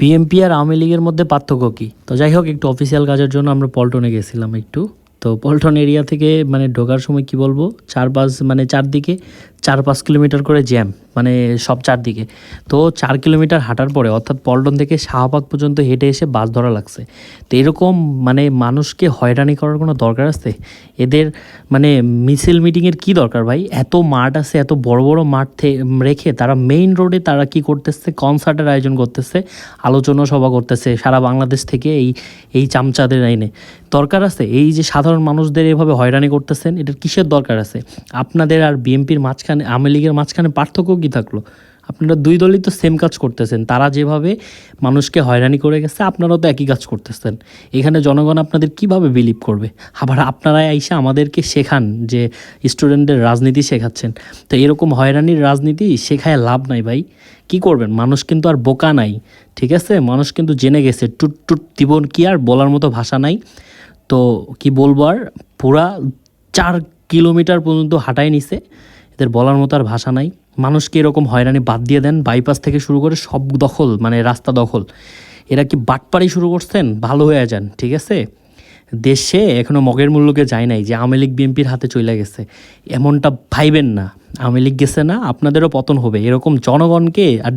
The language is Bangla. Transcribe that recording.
বিএমপি আর আওয়ামী লীগের মধ্যে পার্থক্য কী? তো যাই হোক, একটু অফিসিয়াল কাজের জন্য আমরা পল্টনে গেছিলাম একটু। তো পল্টন এরিয়া থেকে মানে ঢোকার সময় কি বলব? চার পাঁচ মানে চারদিকে, চার পাঁচ কিলোমিটার করে জ্যাম মানে সব চারদিকে। তো চার কিলোমিটার হাঁটার পরে, অর্থাৎ পল্টন থেকে শাহবাগ পর্যন্ত হেঁটে এসে বাস ধরা লাগছে। তো এরকম মানে মানুষকে হয়রানি করার কোনো দরকার আছে? এদের মানে মিছিল মিটিংয়ের কি দরকার ভাই? এত মাঠ আছে, এত বড় বড় মাঠ রেখে তারা মেইন রোডে তারা কি করতেছে? কনসার্টের আয়োজন করতেছে, আলোচনা সভা করতেছে, সারা বাংলাদেশ থেকে এই এই চামচাদের আইনে। দরকার আছে, এই যে সাধারণ মানুষদের এভাবে হয়রানি করতেছেন, এটার কিসের দরকার আছে? আপনাদের আর বিএনপির মাঝখানে, আওয়ামী লীগের মাঝখানে পার্থক্য কী থাকল? আপনারা দুই দলই তো সেম কাজ করতেছেন, তারা যেভাবে মানুষকে হয়রানি করে গেছে, আপনারাও তো একই কাজ করতেছেন। এখানে জনগণ আপনাদের কীভাবে বিলিভ করবে? আবার আপনারা এসে আমাদেরকে শেখান যে স্টুডেন্টদের রাজনীতি শেখাচ্ছেন। তো এরকম হয়রানির রাজনীতি শেখায় লাভ নাই ভাই। কি করবেন? মানুষ কিন্তু আর বোকা নাই, ঠিক আছে? মানুষ কিন্তু জেনে গেছে, টুট টুট দিব কি আর বলার মতো ভাষা নাই? তো কি বলব আর? পুরা চার কিলোমিটার পর্যন্ত হাঁটায় নিছে। এদের বলার মতো আর ভাষা নাই। মানুষকে এরকম হয়রানি বাদ দিয়ে দেন বাইপাস থেকে শুরু করে সব দখল মানে রাস্তা দখল। এরা কি বাটপাড়ি শুরু করছেন? ভালো হয়ে যান, ঠিক আছে? দেশে এখনও মগের মূল্যকে যায় নাই যে আওয়ামী লীগ, বিএনপির হাতে চলে গেছে। এমনটা ভাইবেন না। আওয়ামী লীগ গেছে না, আপনাদেরও পতন হবে। এরকম জনগণকে আর